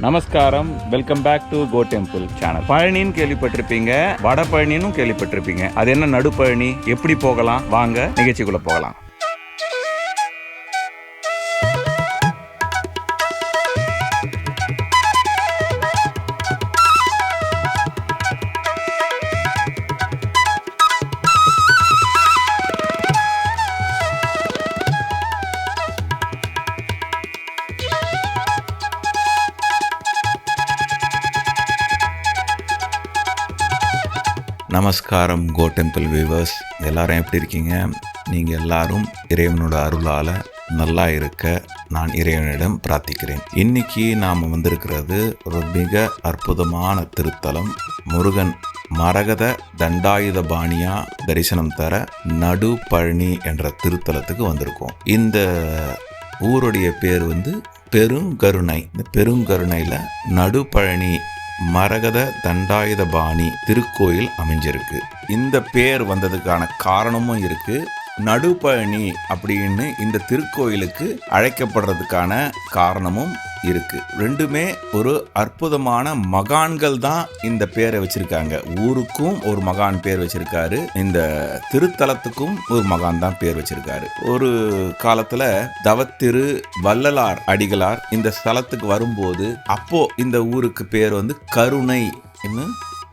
நமஸ்காரம். Welcome back to Go Temple channel பழனின்னு கேள்விப்பட்டிருப்பீங்க வட பழனின்னு கேள்விப்பட்டிருப்பீங்க. அது என்ன நடுப்பழனி? எப்படி போகலாம்? வாங்க நிகழ்ச்சிக்குள்ள போகலாம். நமஸ்காரம் கோ டெம்பிள் வியூவர்ஸ் எல்லாரும் எப்படி இருக்கீங்க? நீங்கள் எல்லாரும் இறைவனோட அருளால் நல்லா இருக்க நான் இறைவனிடம் பிரார்த்திக்கிறேன். இன்னைக்கு நாம் வந்திருக்கிறது ஒரு மிக அற்புதமான திருத்தலம் முருகன் மரகத தண்டாயுத பாணியா தரிசனம் தர நடு பழனி என்ற திருத்தலத்துக்கு வந்திருக்கோம். இந்த ஊருடைய பேர் வந்து பெருங்கருணை. இந்த பெருங்கருணையில் நடுப்பழனி மரகத தண்டாயுதபாணி திருக்கோயில் அமைஞ்சிருக்கு. இந்த பேர் வந்ததுக்கான காரணமும் இருக்கு. நடுப்பழனி அப்படின்னு இந்த திருக்கோயிலுக்கு அழைக்கப்படுறதுக்கான காரணமும் இருக்குது ரெண்டுமே ஒரு அற்புதமான மகான்கள் தான் இந்த பேரை வச்சுருக்காங்க. ஊருக்கும் ஒரு மகான் பேர் வச்சுருக்காரு. இந்த திருத்தலத்துக்கும் ஒரு மகான் தான் பேர் வச்சுருக்காரு. ஒரு காலத்தில் தவத்திரு வள்ளலார் அடிகளார் இந்த ஸ்தலத்துக்கு வரும்போது அப்போ இந்த ஊருக்கு பேர் வந்து கருணை.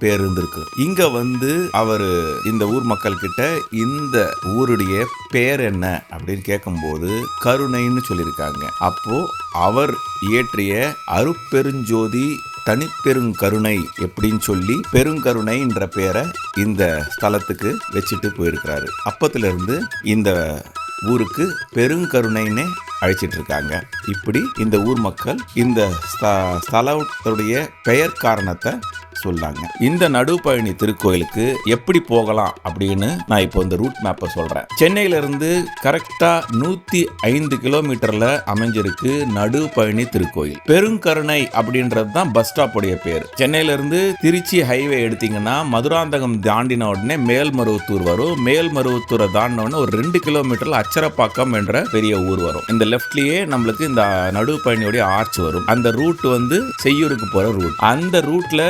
பேர் இருந்திருக்கு. இங்க வந்து அவர் இந்த ஊர் மக்கள் கிட்ட இந்த ஊருடைய பேர் என்ன அப்படின்னு கேட்கும்போது கருணைன்னு சொல்லியிருக்காங்க. அப்போ அவர் இயற்றிய அருப்பெருஞ்சோதி தனிப்பெருங்கருணை எப்படின்னு சொல்லி பெருங்கருணைன்ற பேரை இந்த ஸ்தலத்துக்கு வச்சுட்டு போயிருக்கிறாரு. அப்பத்திலிருந்து இந்த ஊருக்கு பெருங்கருணைன்னு அழைச்சிட்டு இருக்காங்க இப்படி இந்த ஊர் மக்கள் இந்த ஸ்த- ஸ்தலத்துடைய பெயர் காரணத்தை சொல்லாங்க. இந்த நடுப்பழனி திருக்கோயிலுக்கு எப்படி போகலாம் அப்படின்னு நான் இப்போ இந்த ரூட் மேப்பை சொல்றேன். சென்னையில இருந்து கரெக்டா நூத்தி ஐந்து கிலோமீட்டர்ல அமைஞ்சிருக்கு நடுப்பழனி திருக்கோயில். பெருங்கருணை அப்படின்றது தான் பஸ் ஸ்டாப் உடைய பேர். சென்னையில இருந்து திருச்சி ஹைவே எடுத்தீங்கன்னா மதுராந்தகம் தாண்டின உடனே மேல்மருவத்தூர் வரும். மேல்மருவத்தூரை தாண்டின உடனே ஒரு ரெண்டு கிலோமீட்டர்ல அச்சரப்பாக்கம் என்ற பெரிய ஊர் வரும். இந்த லெஃப்ட்லயே நம்மளுக்கு இந்த நடுப்பழனியோடைய ஆர்ச் வரும். அந்த ரூட் வந்து செய்யூருக்கு போற ரூட் அந்த ரூட்ல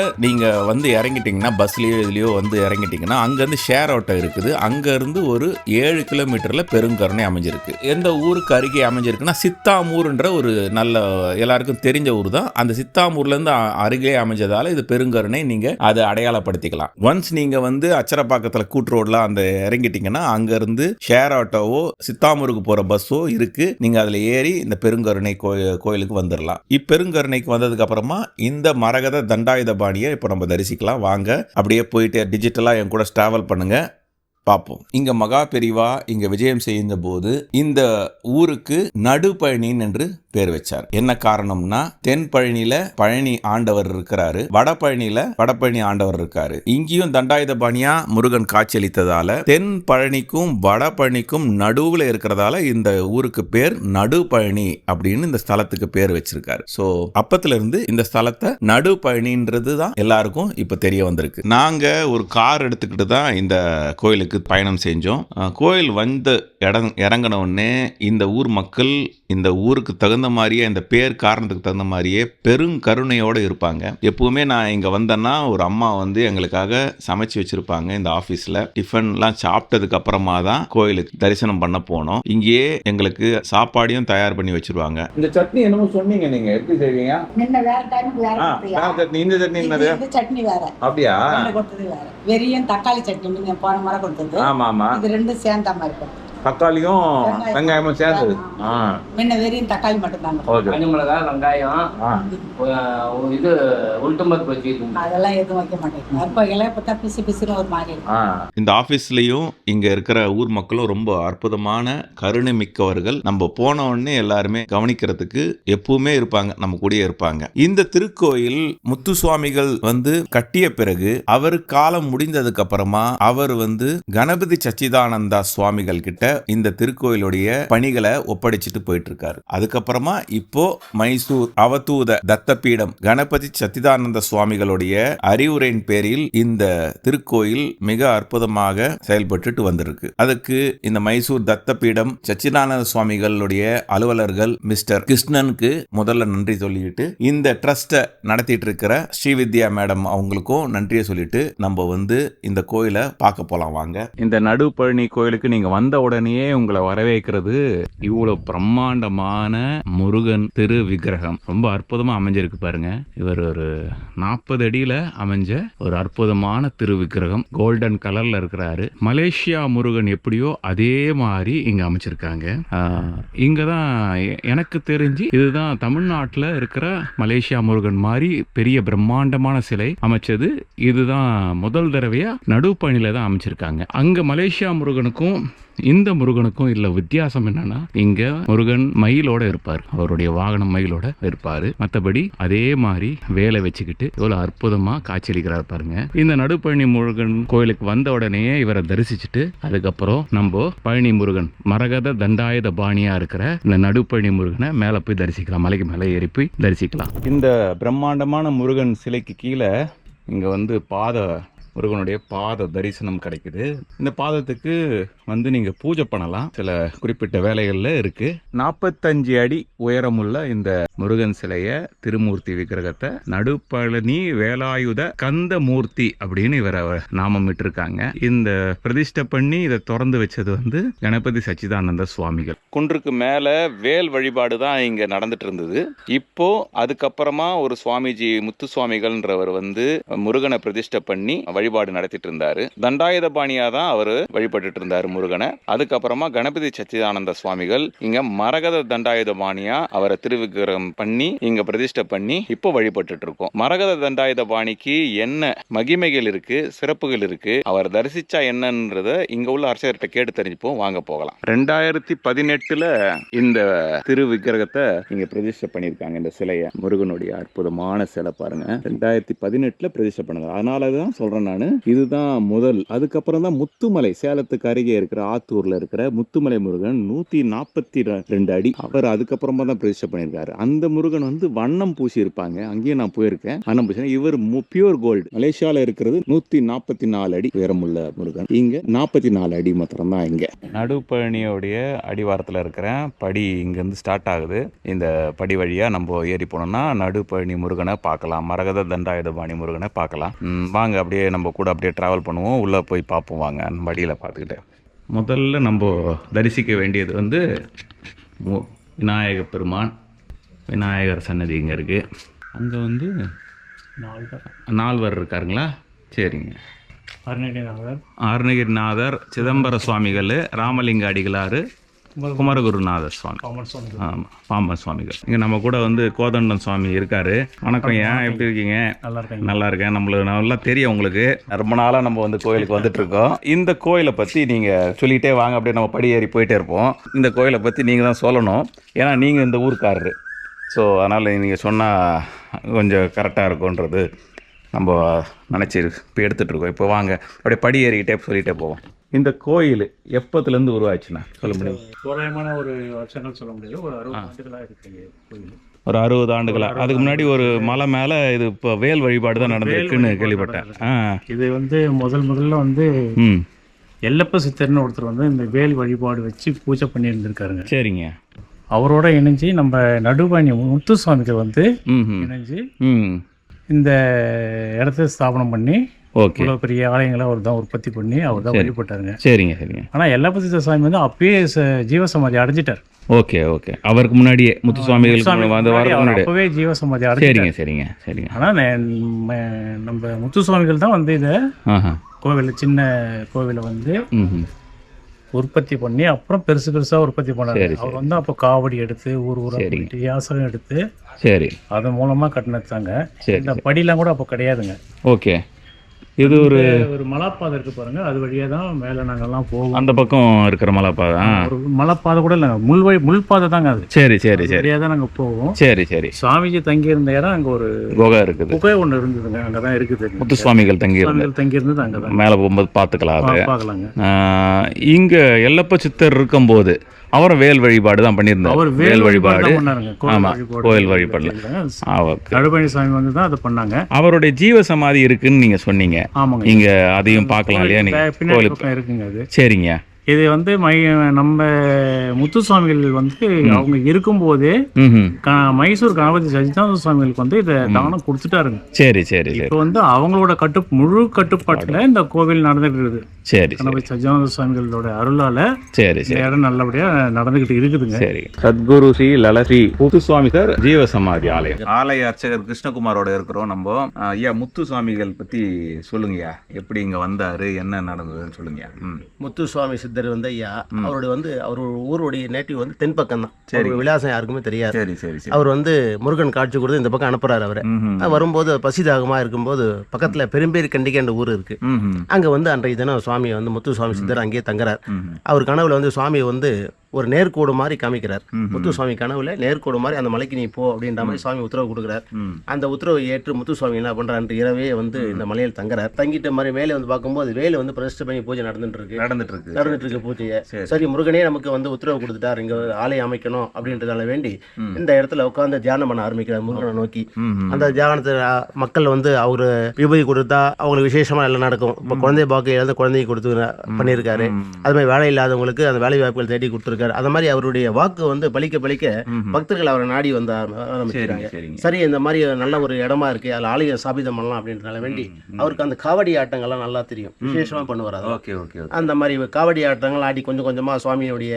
நீங்கள் வந்து இறங்கிட்டிங்கன்னா பஸ்லேயோ இதுலேயோ வந்து இறங்கிட்டிங்கன்னா அங்கேருந்து ஷேர் ஆட்டோ இருக்குது. அங்கேருந்து ஒரு ஏழு கிலோமீட்டரில் பெருங்கருணை அமைஞ்சிருக்கு. எந்த ஊருக்கு அருகே அமைஞ்சிருக்குன்னா சித்தாமூர்ன்ற ஒரு நல்ல எல்லாருக்கும் தெரிஞ்ச ஊர் தான். அந்த சித்தாமூர்லேருந்து அருகே அமைஞ்சதால் இது பெருங்கருணை நீங்கள் அதை அடையாளப்படுத்திக்கலாம். ஒன்ஸ் நீங்கள் வந்து அச்சரப்பாக்கத்தில் கூட்டு ரோடில் அந்த இறங்கிட்டிங்கன்னா அங்கேருந்து ஷேர் ஆட்டோவோ சித்தாமூருக்கு போகிற பஸ்ஸோ இருக்குது நீங்கள் அதில் ஏறி இந்த பெருங்கருணை கோயிலுக்கு வந்துடலாம் இப்பெருங்கருணைக்கு வந்ததுக்கப்புறமா இந்த மரகத தண்டாயுத பாணியை இப்போ நம்ம தரிசிக்கலாம். வாங்க. அப்படியே போயிட்டு டிஜிட்டலா என் கூட டிராவல் பண்ணுங்க. பார்ப்போம். இங்க மகா பெரிவா இங்க விஜயம் செய்த போது இந்த ஊருக்கு நடுப்பழனின் என்று பேர் வச்சார். என்ன காரணம்னா தென் பழனியில பழனி ஆண்டவர் இருக்கிறாரு வட பழனியில வடபழனி ஆண்டவர் இருக்காரு. இங்கேயும் தண்டாயுதபாணியா முருகன் காட்சியளித்ததால தென் பழனிக்கும் வட பழனிக்கும் நடுவுல இருக்கிறதால இந்த ஊருக்கு பேர் நடுப்பழனி அப்படின்னு இந்த ஸ்தலத்துக்கு பேர் வச்சிருக்காரு. சோ அப்பத்துல இருந்து இந்த ஸ்தலத்தை நடுப்பழனின்றது தான் எல்லாருக்கும் இப்ப தெரிய வந்திருக்கு. நாங்க ஒரு கார் எடுத்துக்கிட்டு தான் இந்த கோயிலுக்கு பயணம் செஞ்சோம். கோயில் வந்த இடம் இறங்கின உடனே இந்த ஊர் மக்கள் இந்த ஊருக்கு தகுந்த மாதிரியே இந்த பேர் காரணத்துக்கு தகுந்த மாதிரியே பெருங்கருணையோடு இருப்பாங்க. எப்பவுமே நான் இங்கே வந்தேன்னா ஒரு அம்மா வந்து எங்களுக்காக சமைச்சு வச்சிருப்பாங்க இந்த ஆஃபீஸில் டிஃபன்லாம் சாப்பிட்டதுக்கு அப்புறமா தான் கோயிலுக்கு தரிசனம் பண்ண போனோம். இங்கேயே எங்களுக்கு சாப்பாடையும் தயார் பண்ணி வச்சிருவாங்க. இந்த சட்னி என்னமோ சொன்னீங்க நீங்க. எப்படி செய்வீங்க? சட்னி. இந்த சட்னி என்னது? சட்னி வேற. அப்படியா? வெறியும் தக்காளி சட்னி போன முறை கொடுத்தது ஆமா ஆமா. இது ரெண்டும் சேர்ந்த மாதிரி தக்காளியும் வெங்காயம். வெங்காயமும் சேர்ந்தது. ஆ. முன்ன வெறியும் தக்காளி மட்டும் தாங்க ஓகே காஞ்ச மிளகாய் வெங்காயம் இது உளுத்தம்பருப்பு அதெல்லாம் எதுவும் வைக்க மாட்டேங்குது பார்த்தா பிசு பிசுன்னு ஒரு மாதிரி இந்த ஆஃபீஸ்லேயும் இங்கே இருக்கிற ஊர் மக்களும் ரொம்ப அற்புதமான கருணை மிக்கவர்கள் நம்ம போன உடனே எல்லாருமே கவனிக்கிறதுக்கு எப்பவுமே இருப்பாங்க நம்ம கூடயே இருப்பாங்க. இந்த திருக்கோயில் முத்து சுவாமிகள் வந்து கட்டிய பிறகு அவர் காலம் முடிந்ததுக்கு அப்புறமா அவர் வந்து கணபதி சச்சிதானந்தா சுவாமிகள் கிட்ட இந்த திருக்கோயிலுடைய பணிகளை ஒப்படைச்சிட்டு போயிட்டு இருக்காரு அதுக்கப்புறமா இப்போ மைசூர் அவதூத தத்தபீடம் கணபதி சத்திதானந்த சுவாமிகளுடைய அறிவுரையின் பேரில் இந்த திருக்கோயில் மிக அற்புதமாக செயல்பட்டுட்டு வந்திருக்கு. அதுக்கு இந்த மைசூர் தத்தபீடம் சச்சிதானந்த சுவாமிகளுடைய அலுவலர்கள் மிஸ்டர் கிருஷ்ணனுக்கு முதல்ல நன்றி சொல்லிட்டு இந்த ட்ரஸ்ட்டை நடத்திட்டு இருக்கிற ஸ்ரீவித்யா மேடம் அவங்களுக்கும் நன்றியை சொல்லிட்டு நம்ம வந்து இந்த கோயிலை பார்க்க போலாம் வாங்க. இந்த நடுப்பழனி கோயிலுக்கு நீங்க வந்த உடனே உடனேயே உங்களை வரவேற்கிறது இவ்வளவு பிரம்மாண்டமான முருகன் திரு விக்கிரகம் ரொம்ப அற்புதமா அமைஞ்சிருக்கு பாருங்க. இவர் ஒரு நாற்பது அடியில அமைஞ்ச ஒரு அற்புதமான திரு விக்கிரகம் கோல்டன் கலர்ல இருக்கிறாரு. மலேசியா முருகன் எப்படியோ அதே மாதிரி இங்க அமைச்சிருக்காங்க. இங்கே இங்க தான் எனக்கு தெரிஞ்சு இதுதான் தமிழ்நாட்டில் இருக்கிற மலேசியா முருகன் மாதிரி பெரிய பிரம்மாண்டமான சிலை அமைச்சது. இதுதான் முதல் தடவையா நடுப்பணியில தான் அமைச்சிருக்காங்க. அங்க மலேசியா முருகனுக்கும் இந்த முருகனுக்கும் இல்ல வித்தியாசம் என்னன்னா இங்க முருகன் மயிலோட இருப்பார். அவருடைய வாகனம் மயிலோட இருப்பாரு. மத்தபடி அதே மாதிரி வேலை வச்சுக்கிட்டு இவ்வளவு அற்புதமா காட்சியளிக்கிறார் பாருங்க. இந்த நடுப்பழனி முருகன் கோயிலுக்கு வந்த உடனே இவரை தரிசிச்சுட்டு அதுக்கப்புறம் நம்ம பழனி முருகன் மரகத தண்டாயுத பாணியா இருக்கிற இந்த நடுப்பழனி முருகனை மேல போய் தரிசிக்கலாம். மலைக்கு மேல ஏறி போய் தரிசிக்கலாம். இந்த பிரம்மாண்டமான முருகன் சிலைக்கு கீழே இங்க வந்து பாத முருகனுடைய பாத தரிசனம் கிடைக்குது. இந்த பாதத்துக்கு வந்து நீங்க பூஜை பண்ணலாம். சில குறிப்பிட்ட வேலைகள்ல இருக்கு. நாற்பத்தஞ்சு அடி உயரமுள்ள இந்த முருகன் சிலைய திருமூர்த்தி விக்கிரகத்தை நடுப்பழனி வேலாயுத கந்த மூர்த்தி அப்படின்னு இவரை நாமம் இருக்காங்க இந்த பிரதிஷ்டை பண்ணி இதை திறந்து வச்சது வந்து கணபதி சச்சிதானந்த சுவாமிகள். குன்றுக்கு மேல வேல் வழிபாடு தான் இங்க நடந்துட்டு இருந்தது இப்போ அதுக்கப்புறமா ஒரு சுவாமிஜி முத்து சுவாமிகள்ன்றவர் வந்து முருகனை பிரதிஷ்டை பண்ணி வழிபாடு நடத்திட்டு இருந்தாரு தண்டாயுதபாணியாக தான் அவர் வழிபட்டுட்டு இருந்தாரு முருகனை. அதுக்கப்புறமா கணபதி சச்சிதானந்த சுவாமிகள் இங்க மரகத தண்டாயுதபாணியாக அவரை திருவிக்கிரகம் பண்ணி இங்க பிரதிஷ்டை பண்ணி இப்போ வழிபட்டுட்டு இருக்கோம் மரகத தண்டாயுதபாணிக்கு என்ன மகிமைகள் இருக்கு சிறப்புகள் இருக்கு அவர் தரிசிச்சா என்னன்றத இங்க உள்ள அரசர்கிட்ட கேட்டு தெரிஞ்சுப்போம். வாங்க போகலாம். ரெண்டாயிரத்தி பதினெட்டுல இந்த திரு விக்கிரகத்தை இங்க பிரதிஷ்டை பண்ணியிருக்காங்க. இந்த சிலையை முருகனுடைய அற்புதமான சிலை பாருங்க. ரெண்டாயிரத்தி பதினெட்டுல பிரதிஷ்டை பண்ணது. அதனால தான் சொல்றேன் நான். இதுதான் முதல். அதுக்கப்புறம் தான் முத்துமலை. சேலத்துக்கு அருகே இருக்கிற ஆத்தூர்ல இருக்கிற முத்துமலை முருகன் நூத்தி நாற்பத்தி ரெண்டு அடி. அவர் அதுக்கப்புறமா தான் பிரதிஷ்டை பண்ணியிருக்காரு. அந்த முருகன் வந்து வண்ணம் பூசி இருப்பாங்க அங்கேயும் நான் போயிருக்கேன். வண்ணம் பூசி இவர் பியூர் கோல்டு மலேசியால இருக்கிறது நூத்தி நாற்பத்தி நாலு அடி உயரமுள்ள முருகன். இங்க நாற்பத்தி நாலு அடி மாத்திரம் தான் இங்க. நடுப்பழனியோடைய அடிவாரத்தில் இருக்கிற படி இங்கேருந்து ஸ்டார்ட் ஆகுது. இந்த படி வழியாக நம்ம ஏறி போனோம்னா நடுப்பழனி முருகனை பார்க்கலாம். மரகத தண்டாயுதபாணி முருகனை பார்க்கலாம். ம், வாங்க அப்படியே நம்ம கூட அப்படியே ட்ராவல் பண்ணுவோம். உள்ளே போய் பார்ப்போம் வாங்க. படியில் பார்த்துக்கிட்டு. முதல்ல நம்ம தரிசிக்க வேண்டியது வந்து விநாயக பெருமான். விநாயகர் சன்னதி இங்கே இருக்குது அங்கே வந்து நால்வர் இருக்காருங்களா? சரிங்க. அருணகிரிநாதர். அருணகிரிநாதர் சிதம்பர சுவாமிகள் ராமலிங்க அடிகளார் குமரகுருநாதர் சுவாமி. ஆமாம் பாம்பன் சுவாமிகள். இங்கே நம்ம கூட வந்து கோதண்டம் சுவாமி இருக்காரு. வணக்கம் ஏன் எப்படி இருக்கீங்க? நல்லா இருக்காங்க நல்லா இருக்கேன். நம்மளுக்கு நல்லா தெரியும் உங்களுக்கு. ரொம்ப நாளாக நம்ம வந்து கோயிலுக்கு வந்துட்டு இருக்கோம் இந்த கோயிலை பற்றி நீங்கள் சொல்லிகிட்டே வாங்க அப்படியே நம்ம படி ஏறி போயிட்டே இருப்போம். இந்த கோயிலை பற்றி நீங்கள் தான் சொல்லணும். ஏன்னா நீங்கள் இந்த ஊர்க்காரரு. ஸோ அதனால் நீங்கள் சொன்னால் கொஞ்சம் கரெக்டாக இருக்கும்ன்றது நம்ம நினச்சி இப்போ எடுத்துகிட்டு இருக்கோம். இப்போ வாங்க அப்படியே படி ஏறிக்கிட்டே சொல்லிகிட்டே போவோம். இந்த கோயில் எப்போத்துலேருந்து உருவாச்சுண்ணா? சொல்ல முடியும்? தோராயமான ஒரு வருஷங்கள் சொல்ல முடியாது. ஒரு அறுபது ஆண்டுகளாக இருக்கு கோயில். ஒரு அறுபது ஆண்டுகளா? அதுக்கு முன்னாடி ஒரு மலை மேலே இது இப்போ வேல் வழிபாடு தான் நடந்திருக்குன்னு கேள்விப்பட்டேன். இது வந்து முதல் முதல்ல வந்து எல்லப்ப சித்தர்னு ஒருத்தர் வந்து இந்த வேல் வழிபாடு வச்சு பூஜை பண்ணி இருந்திருக்காருங்க சரிங்க. அவரோட இணைஞ்சு நம்ம நடுவாணி முத்துசுவாமிகள் வந்து இணைஞ்சு இந்த இடத்த ஸ்தாபனம் பண்ணி ஓகே. இவ்வளோ பெரிய ஆலயங்களை அவர் தான் உற்பத்தி பண்ணி அவர் தான் வழிபட்டாருங்க. சரிங்க சரிங்க. ஆனால் எல்லப்ப சித்தர் சுவாமி வந்து அப்பயே ஜீவசமாதி அடைஞ்சிட்டார். Okay okay. அவருக்கு முன்னாடியே முத்து சுவாமிகளுக்கு வந்து அவர் முன்னாடி அப்பவே ஜீவசமாதி சரிங்க சரிங்க சரிங்க. ஆனால் நம்ம முத்து சுவாமிகள் தான் வந்து இதை கோவில் சின்ன கோவிலை வந்து உற்பத்தி பண்ணி அப்புறம் பெருசு பெருசாக உற்பத்தி பண்ணாரு. அவர் வந்து அப்போ காவடி எடுத்து ஊர் ஊரா சரிங்க. போயிட்டு யாசகம் எடுத்து சரி. அதன் மூலமாக கட்டினதாங்க சரி இந்த படிலாம் கூட அப்போ கிடையாதுங்க. ஓகே. இது ஒரு ஒரு மலைப்பாதை இருக்கு பாருங்க. அது வழியா தான் மேல நாங்கெல்லாம் போவோம். அந்த பக்கம் இருக்கிற மலைப்பாதை. ஒரு மலைப்பாதை கூட இல்லைங்க. முள் வழி முள் பாதை தாங்க அது. சரி சரி சரி. வழியா தான் நாங்க போவோம். சரி சரி. சுவாமிஜி தங்கி இருந்த இடம் அங்க ஒரு குகை இருக்குது. குகை ஒண்ணு இருந்ததுங்க. அங்கதான் இருக்குது. முத்து சுவாமிகள் தங்கி இருந்து சுவாமிகள் தங்கி இருந்தது அங்கதான். மேலே போகும்போது பார்த்துக்கலாம் அது பார்க்கலாங்க. இங்க எல்லப்ப சித்தர் இருக்கும்போது அவரும் வேல் வழிபாடு தான் பண்ணியிருந்தார். அவர் வேல் வழிபாடு தான் பண்ணாருங்க. ஆமா, வழிபாடு கோயில் வழிபாடுல. அவருக்கு. நடுபழனி சாமி வந்து தான் அதை பண்ணாங்க. அவருடைய ஜீவ சமாதி இருக்குன்னு நீங்க சொன்னீங்க. ஆமாங்க. இங்க அதையும் பார்க்கலாம் இல்லையா நீங்க? இருக்குங்க அது. சரிங்க. இது வந்து மை நம்ம முத்து சுவாமிகள் வந்து அவங்க இருக்கும்போதே மைசூர் கணபதி சச்சிதானந்த சுவாமிகளுக்கு வந்து இதை தானம் கொடுத்துட்டாருங்க. சரி சரி இப்போ வந்து அவங்களோட கட்டு முழு கட்டுப்பாட்டுல இந்த கோவில் நடந்துட்டு இருக்குது சரி. கணபதி சச்சிதானந்த சுவாமிகளோட அருளால சரி சரி. இடம் நல்லபடியா நடந்துகிட்டு இருக்குதுங்க. சரி. சத்குரு ஸ்ரீ லலஸ்ரீ முத்துசுவாமி சார் ஜீவ சமாதி ஆலயம். ஆலய அர்ச்சகர் கிருஷ்ணகுமாரோட இருக்கிறோம் நம்ம. ஐயா முத்து சுவாமிகள் பத்தி சொல்லுங்கய்யா. எப்படி இங்க வந்தாரு என்ன நடந்ததுன்னு சொல்லுங்க ம். முத்துசுவாமி சித்தர் வந்து ஐயா அவருடைய வந்து அவர் ஊருடைய நேட்டிவ் வந்து தென்பக்கம் தான் சரி. விலாசம் யாருக்குமே தெரியாது. சரி சரி அவர் வந்து முருகன் காட்சி கொடுத்து இந்த பக்கம் அனுப்புறாரு அவரை. வரும்போது பசிதாகமா இருக்கும்போது பக்கத்துல பெரும்பேரி கண்டிகன்ற ஊர் இருக்கு. அங்க வந்து அன்றைய தினம் சுவாமி வந்து முத்துசுவாமி சித்தர் அங்கேயே தங்குறார். அவர் கனவுல வந்து சுவாமி வந்து ஒரு நேர்கோடு மாதிரி காமிக்கிறார். முத்துசுவாமி கனவுல நேர்கோடு மாதிரி அந்த மலைக்கு நீ போ அப்படின்ற மாதிரி சுவாமி உத்தரவு கொடுக்குறார். அந்த உத்தரவை ஏற்று முத்துசுவாமி என்ன பண்றாரு? இரவே வந்து இந்த மலையில் தங்குறார். தங்கிட்ட மாதிரி மேலே வந்து பார்க்கும்போது வேலை வந்து பிரதிஷ்டை பண்ணி பூஜை நடந்துட்டு இருக்கு நடந்துட்டு இருக்கு நடந்துட்டு இருக்க பூஜையை. சரி. முருகனே நமக்கு வந்து உத்தரவு கொடுத்துட்டார். இங்க ஆலயம் அமைக்கணும் அப்படின்றதால வேண்டி. இந்த இடத்துல உட்கார்ந்து தியானம் பண்ண ஆரம்பிக்கிறார் முருகனை நோக்கி. அந்த தியானத்தை அ, மக்கள் வந்து அவரு விபூதி கொடுத்தா அவங்களுக்கு விசேஷமா எல்லாம் நடக்கும். இப்போ குழந்தை பாக்கு இழந்த குழந்தையை கொடுத்து பண்ணியிருக்காரு. அது மாதிரி வேலை இல்லாதவங்களுக்கு அந்த வேலை வாய்ப்புகள் தேடி கொடுத்துருக்காரு. அந்த மாதிரி அவருடைய வாக்கு வந்து பலிக்க பலிக்க. பக்தர்கள் அவரை நாடி வந்து ஆரம்பிக்கிறாங்க சரி இந்த மாதிரி நல்ல ஒரு இடமா இருக்கு அதில் ஆலயம் ஸ்தாபிதம் பண்ணலாம் அப்படின்றதால வேண்டி அவருக்கு அந்த காவடி ஆட்டங்கள்லாம் நல்லா தெரியும். விசேஷமா பண்ணுவார் ஓகே அந்த மாதிரி காவடி ஆட்டங்கள் ஆடி கொஞ்சம் கொஞ்சமா சுவாமியுடைய.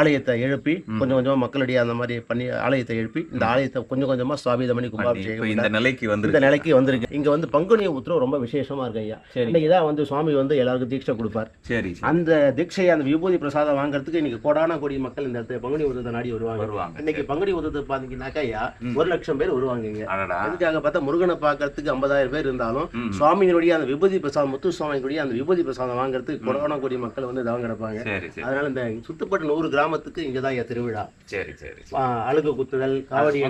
ஆலயத்தை எழுப்பி கொஞ்சம் கொஞ்சமா மக்களுடைய அந்த மாதிரி பண்ணி ஆலயத்தை எழுப்பி இந்த ஆலயத்தை கொஞ்சம் கொஞ்சமா சுவாமிதம் பண்ணி கும்பாபிஷேகம் இந்த. நிலைக்கு இந்த வந்துருக்கு. நிலைக்கு வந்திருக்கு. இங்க வந்து பங்குனி உத்திரம் ரொம்ப விசேஷமா இருக்கு ஐயா. இன்னைக்கு தான் வந்து சுவாமி வந்து எல்லாருக்கும் தீட்சை கொடுப்பார். சரி. அந்த தீட்சையை அந்த விபூதி பிரசாதம் வாங்குறதுக்கு இன்னைக்கு கோடான கோடி மக்கள் இந்த இடத்துல பங்குனி உதத்தை நாடி வருவாங்க. வருவாங்க. இன்னைக்கு பங்குனி உதத்தை பாத்தீங்கன்னாக்கா ஐயா ஒரு லட்சம் பேர் வருவாங்க அதுக்காக பார்த்தா முருகனை பார்க்கறதுக்கு ஐம்பதாயிரம் பேர் இருந்தாலும். சுவாமியினுடைய அந்த விபூதி பிரசாதம் முத்து சுவாமியினுடைய அந்த விபூதி பிரசாதம் வாங்குறதுக்கு கோடான கோடி மக்கள் வந்து தவம் கிடப்பாங்க. அதனால இந்த சுத்தப்பட்ட நூறு கிராமத்துக்கு இங்கதான் ஐயா திருவிழா. சரி சரி அழுகு குத்துதல் காவடி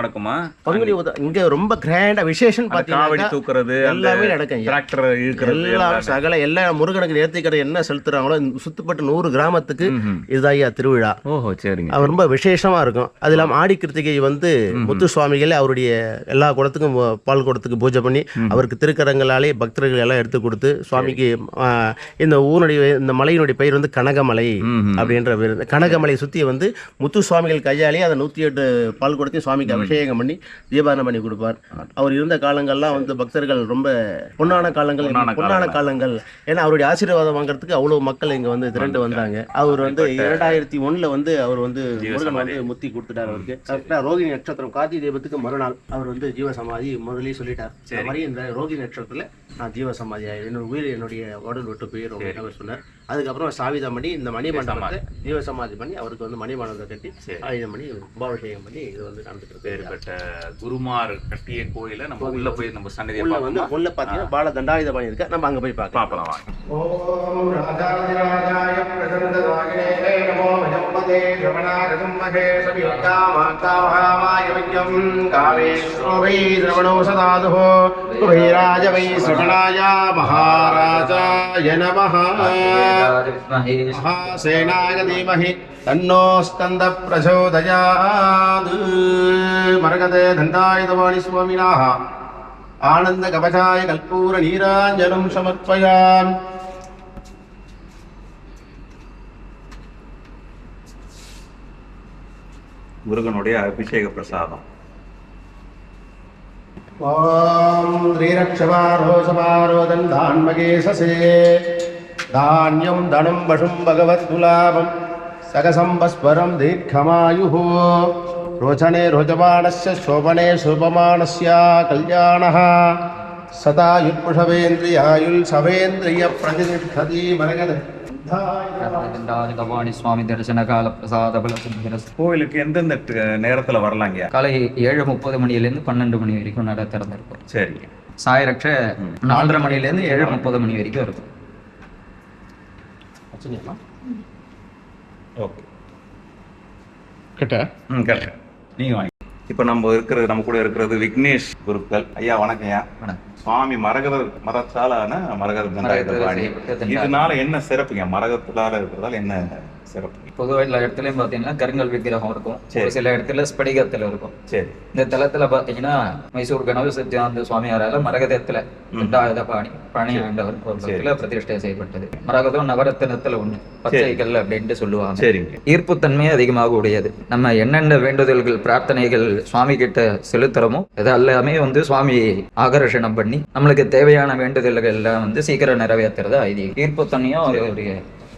நடக்குமா? பங்குனி உதம் இங்க ரொம்ப கிராண்டா விசேஷம் பாத்தீங்கன்னா தூக்குறது எல்லாமே நடக்கும். டிராக்டர் இழுக்கிறது எல்லாம். சகல எல்லா முருகனுக்கு நேர்த்திக்கடை என்ன செலுத்துறாங்களோ சுத்தப்பட்ட நூறு கிராமத்துக்கு ஐயா திருவிழா. ஓஹோ சரிங்க அது ரொம்ப விசேஷமா இருக்கும். அது இல்லாம ஆடி கிருத்திகை வந்து முத்து சுவாமிகளே அவருடைய எல்லா குடத்துக்கும் பால் குடத்துக்கு பூஜை பண்ணி அவருக்கு திருக்கரங்களாலே பக்தர்கள் எல்லாம் எடுத்து கொடுத்து சுவாமிக்கு இந்த ஊருடைய இந்த மலையினுடைய பெயர் வந்து கனகமலை. அப்படின்ற பேர். கனகமலை சுத்தி வந்து முத்து சுவாமிகள் கையாலே அந்த நூத்தி எட்டு பால் குடத்தையும் சுவாமிக்கு அபிஷேகம் பண்ணி தீபாரணம் பண்ணி கொடுப்பார். அவர் இருந்த காலங்கள்லாம் வந்து பக்தர்கள் ரொம்ப பொன்னான காலங்கள் பொன்னான காலங்கள். காலங்கள். ஏன்னா அவருடைய ஆசீர்வாதம் வாங்குறதுக்கு அவ்வளவு மக்கள் இங்க வந்து திரண்டு வந்தாங்க. அவர் வந்து இரண்டாயிரத்தி ஒண்ணுல வந்து அவர் வந்து முருகன் வந்து முத்தி கொடுத்துட்டார் அவருக்கு. கரெக்டா ரோகிணி நட்சத்திரம் கார்த்தி தீபத்துக்கு மறுநாள் அவர் வந்து ஜீவ சமாதி முதல்லயே சொல்லிட்டார். இந்த மாதிரி இந்த ரோகிணி நட்சத்திரத்துல நான் ஜீவ சமாதி ஆயிடுவேன். என்னோட உயிர் என்னுடைய உடல் விட்டு போயிடும் அப்படின்னு அவர் சொன்னார். அதுக்கப்புறம் சாவிதம் பண்ணி இந்த மணி மண்டபத்தை ஜீவ சமாதி பண்ணி அவருக்கு வந்து மணி மண்டபத்தை கட்டி ஆயுதம் பண்ணி கும்பாபிஷேகம் பண்ணி இது வந்து நடந்துட்டு இருக்கு. பேர்பட்ட குருமார் கட்டிய கோயில நம்ம உள்ள போய் நம்ம சன்னதியை உள்ள வந்து உள்ள பாத்தீங்கன்னா பால தண்டாயுதம் பண்ணி இருக்கு. நம்ம அங்க போய் பார்க்கலாம். பார்க்கலாம் ஓம் ராஜாதிராஜாய நமோ விஜம்பதே சபிகாமாத்தாமகாமாய விஜ்ஞம் காமேஸ்வரோ வை சிரவணோ சதாதுः குபைராஜ வை மகாராஜாய நமः மகாசேனாய தீமஹி தன்னோ ஸ்கந்த பிரச்சோதயாத் மரகதே தண்டாயுதவாணி சுவாமினாः ஆனந்த கவசாய கல்பூர நீராஞ்சலம் சமர்ப்பயாமி முருகனுடைய அபிஷேக பிரசாதம். ஓம் ஸ்ரீரக்ஷமாரோசமாரோதன் தான்மகே சசே தானியம் தனம் வஷும் பகவத்குலாபம் சகசம்பஸ்வரம் தீர்க்கமாயு ரோச்சனே ரோஜமானஸ்ய சோபனே சோபமானஸ்ய கல்யாணः சதாயுட்புஷவேந்திரியாயுள் சவேந்திரிய பிரதிஷ்டதி மரகத. கோவிலுக்கு எந்தெந்த நேரத்துல வரலாங்க காலை ஏழு முப்பது மணிலேருந்து பன்னெண்டு மணி வரைக்கும் நட திறந்திருக்கும் சரிங்க சாயரட்சை நாலரை மணிலேருந்து ஏழு முப்பது மணி வரைக்கும் இருக்கும். ஓகே. கிட்ட? ம் கரெக்ட். நீங்கள் வாங்கி. இப்போ நம்ம இருக்கிறது நம்ம கூட இருக்கிறது விக்னேஷ் குருக்கள். ஐயா வணக்கம் ஐயா. வணக்கம். சுவாமி மரகத மரத்தாலான மரகத. இதனால என்ன சிறப்புங்க? மரகத்தால இருக்கிறதால என்ன சிறப்பு. பொதுவாக எல்லா இடத்துலையும் பார்த்தீங்கன்னா கருங்கல் விக்கிரகம் இருக்கும். சரி. ஒரு சில இடத்துல ஸ்படிகத்தில் இருக்கும். சரி. இந்த தலத்துல பார்த்தீங்கன்னா மைசூர் கனவு சத்யானந்த சுவாமியாரால மரகதத்துல ரெண்டாவது பாணி பழனி ஆண்டவர் கோபுரத்துல பிரதிஷ்டை செய்யப்பட்டது. மரகதம் நவரத்தினத்துல ஒண்ணு. பச்சைகள் அப்படின்ட்டு சொல்லுவாங்க. சரிங்க. ஈர்ப்புத்தன்மை அதிகமாக உடையது. நம்ம என்னென்ன வேண்டுதல்கள் பிரார்த்தனைகள் சுவாமி கிட்ட செலுத்துறோமோ இது எல்லாமே வந்து சுவாமி ஆகர்ஷணம் பண்ணி நம்மளுக்கு தேவையான வேண்டுதல்கள் எல்லாம் வந்து சீக்கிரம் நிறைவேற்றுறது ஐதீகம். ஈர்ப்புத்தன்மையும் அவருடைய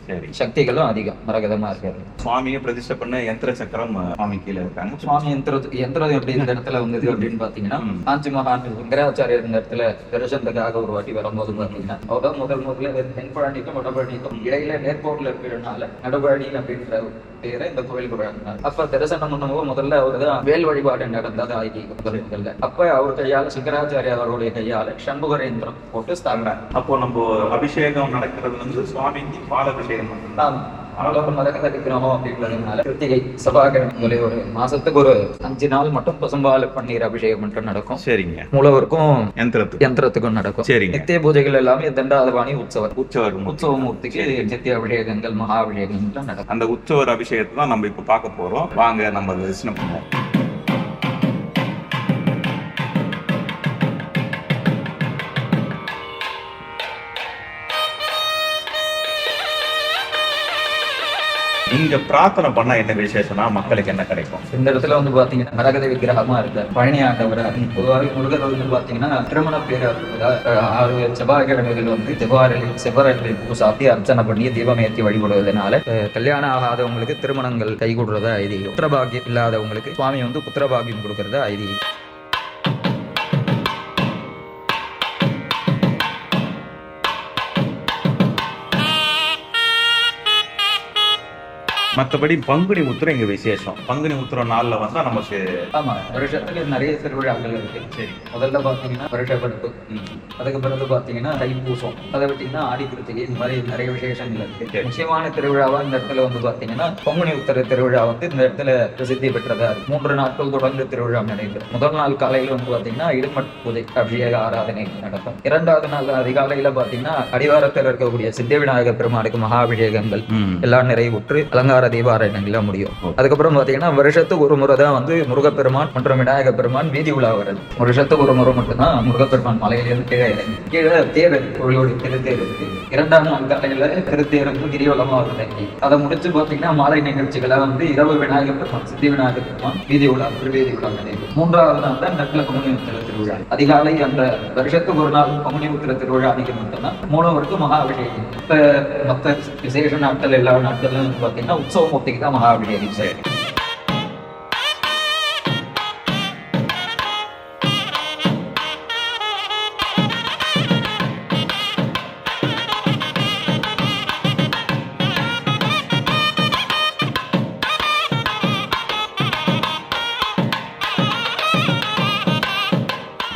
சரி சக்திகளும் அதிகம் மரகதமா இருக்கிறது சுவாமியை பிரதிஷ்டை பண்ண யந்திர சக்கரம் சுவாமி கீழே இருக்காங்க சுவாமி யந்திரம் யந்திரம் எப்படி இந்த இடத்துல வந்தது அப்படின்னு பாத்தீங்கன்னா. காஞ்சி மகான் சங்கராச்சாரியர் இந்த இடத்துல தரிசனத்துக்காக ஒரு வாட்டி வரும்போது பாத்தீங்கன்னா அவர் முதல் முதல்ல தென்பழனிக்கும் வடபழனிக்கும் இடையில நேர்கோட்டில் இருக்கிறதுனால நடுபழனி அப்படின்ற பேரை இந்த கோயிலுக்கு வழங்கினார். அப்ப தரிசனம் பண்ணும்போது முதல்ல அவர் தான் வேல் வழிபாடு நடந்தது முதல்ல அப்ப அவர் கையால சங்கராச்சாரிய அவருடைய கையால சண்முகரேந்திரம் போட்டு ஸ்தாபனம். அப்போ நம்ம அபிஷேகம் நடக்கிறது வந்து சுவாமிக்கு பால் அபிஷேகம் மட்டும்தான் விக்கிரகம் அப்படின்றதுனால கிருத்திகை சபாகிழமைகளை ஒரு மாசத்துக்கு ஒரு அஞ்சு நாள் மட்டும் பசும்பால் பன்னீர் அபிஷேகம் மட்டும் நடக்கும். சரிங்க. மூலவருக்கும் யந்திரத்துக்கு யந்திரத்துக்கும் நடக்கும். சரிங்க. நித்திய பூஜைகள் எல்லாமே தண்டாதபாணி உற்சவர் உற்சவர் உற்சவமூர்த்திக்கு நித்திய அபிஷேகங்கள் மகா அபிஷேகங்கள் நடக்கும். அந்த உற்சவர் அபிஷேகத்தை தான் நம்ம இப்போ பார்க்க போறோம். வாங்க நம்ம தரிசனம் பண்ணுவோம். இங்க பிரார்த்தனை பண்ணா என்ன விசேஷம்னா மக்களுக்கு என்ன கிடைக்கும்? இந்த இடத்துல வந்து பாத்தீங்கன்னா மரகத விக்கிரகமா இருக்கு. பழனி ஆண்டவர் பொதுவாக முருகர் வந்து பாத்தீங்கன்னா திருமண பேராக ஆறு செவ்வாய்க்கிழமைகள் வந்து செவ்வாறு செவ்வாறு பூசாத்தி அர்ச்சனை பண்ணி தீபம் ஏற்றி வழிபடுவதனால கல்யாணம் ஆகாதவங்களுக்கு திருமணங்கள் கைகூடுறதா ஐதீகம். புத்திரபாகியம் இல்லாதவங்களுக்கு சுவாமி வந்து புத்திரபாகியம் கொடுக்கறதா ஐதீகம். மற்றபடி பங்குனி உத்திரம் இங்க விசேஷம். பங்குனி உத்திர நாள்ல வந்தா நமக்கு ஆமா வருஷத்துக்கு நிறைய திருவிழாக்கள் இருக்கு. சரி. முதல்ல பாத்தீங்கன்னா வருஷப்படுப்பு அதுக்கு பிறகு பாத்தீங்கன்னா தைப்பூசம். அதை விட்டீங்கன்னா ஆடி கிருத்திகை இந்த மாதிரி நிறைய விசேஷங்கள் இருக்கு. முக்கியமான திருவிழாவா இந்த இடத்துல வந்து பாத்தீங்கன்னா பங்குனி உத்தர திருவிழா வந்து இந்த இடத்துல பிரசித்தி பெற்றதா இருக்கு. மூன்று நாட்கள் தொடர்ந்து திருவிழா நடைபெறும். முதல் நாள் காலையில வந்து பாத்தீங்கன்னா இடுமட் பூஜை அபிஷேக ஆராதனை நடக்கும். இரண்டாவது நாள் அதிகாலையில பாத்தீங்கன்னா அடிவாரத்தில் இருக்கக்கூடிய சித்தி விநாயகர் பெருமாளுக்கு மகா அபிஷேகங்கள் எல்லாம் நிறைவுற்று அலங்கார தீபாராயணங்கள்லாம் முடியும். அதுக்கப்புறம் பார்த்தீங்கன்னா வருஷத்துக்கு ஒரு முறை தான் வந்து முருகப்பெருமான் மற்றும் விநாயக பெருமான் வீதி உலா வருது வருஷத்துக்கு ஒரு முறை மட்டும்தான் முருகப்பெருமான் மலையிலிருந்து கீழே இறங்கி கீழே தேர் கோழியோட திருத்தேர் இருக்கு இரண்டாம் நாள் காலையில் திருத்தேர் வந்து கிரிவலமா வருது அதை முடிச்சு பார்த்தீங்கன்னா மாலை நிகழ்ச்சிகளாக வந்து இரவு விநாயகர் பெருமான் சித்தி விநாயகர் பெருமான் வீதி உலா திருவேதி உலா நடைபெறும் மூன்றாவது நாள் தான் நட்ல பங்குனி உத்திர திருவிழா. அதிகாலை அந்த வருஷத்துக்கு ஒரு நாள் பங்குனி உத்திர திருவிழா அன்னைக்கு மட்டும்தான். மூலவருக்கு மகா அபிஷேகம். மற்ற மத்த விசேஷ நாட்கள் எல்லா நாட்களும் பார்த்தீங்கன்னா பாத்தீங்கன்னா உற்சவ மூர்த்திக்கு தான் சரி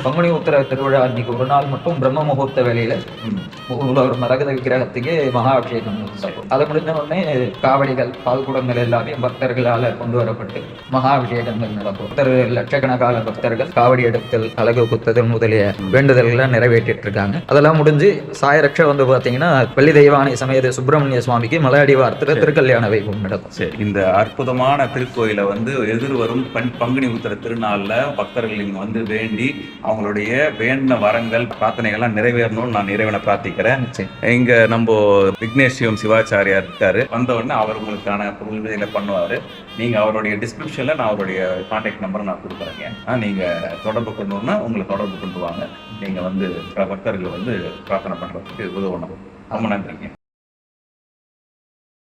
பங்குனி உத்தர திருவிழா அன்னைக்கு ஒரு நாள் மட்டும் பிரம்ம முகூர்த்த வேலையில ஒரு மரகத விக்கிரகத்துக்கு மகா அபிஷேகம். அது முடிஞ்ச உடனே காவடிகள் பால்குடங்கள் எல்லாமே பக்தர்களால கொண்டு வரப்பட்டு மகா அபிஷேகங்கள் நடக்கும். பக்தர்கள் லட்சக்கணக்கான பக்தர்கள் காவடி எடுத்தல் அழகு குத்துதல் முதலிய வேண்டுதல்களை நிறைவேற்றிட்டு இருக்காங்க அதெல்லாம் முடிஞ்சு சாயரட்சை வந்து பாத்தீங்கன்னா பள்ளி தெய்வானை சமேத சுப்பிரமணிய சுவாமிக்கு மலையடி வார்த்தை திருக்கல்யாண வைபவம் நடக்கும். இந்த அற்புதமான திருக்கோயிலை வந்து எதிர்வரும் பன் பங்குனி உத்திர திருநாள்ல பக்தர்கள் இங்க வந்து வேண்டி அவங்களுடைய வேண்டின வரங்கள் பிரார்த்தனைகள்லாம் நிறைவேறணும்னு நான் இறைவனை பிரார்த்திக்கிறேன். சரி. இங்க நம்ம விக்னேஷியம் சிவாச்சாரியார் இருக்காரு. வந்த உடனே அவர் உங்களுக்கான உதவிகளை பண்ணுவாரு. நீங்க அவருடைய டிஸ்கிரிப்ஷன்ல நான் அவருடைய கான்டாக்ட் நம்பரை நான் கொடுக்குறேங்க. ஆ, நீங்க தொடர்பு கொண்டோம்னா உங்களை தொடர்பு கொண்டு வாங்க. நீங்க வந்து பக்தர்கள் வந்து பிரார்த்தனை பண்றதுக்கு உதவணும். ரொம்ப நன்றிங்க.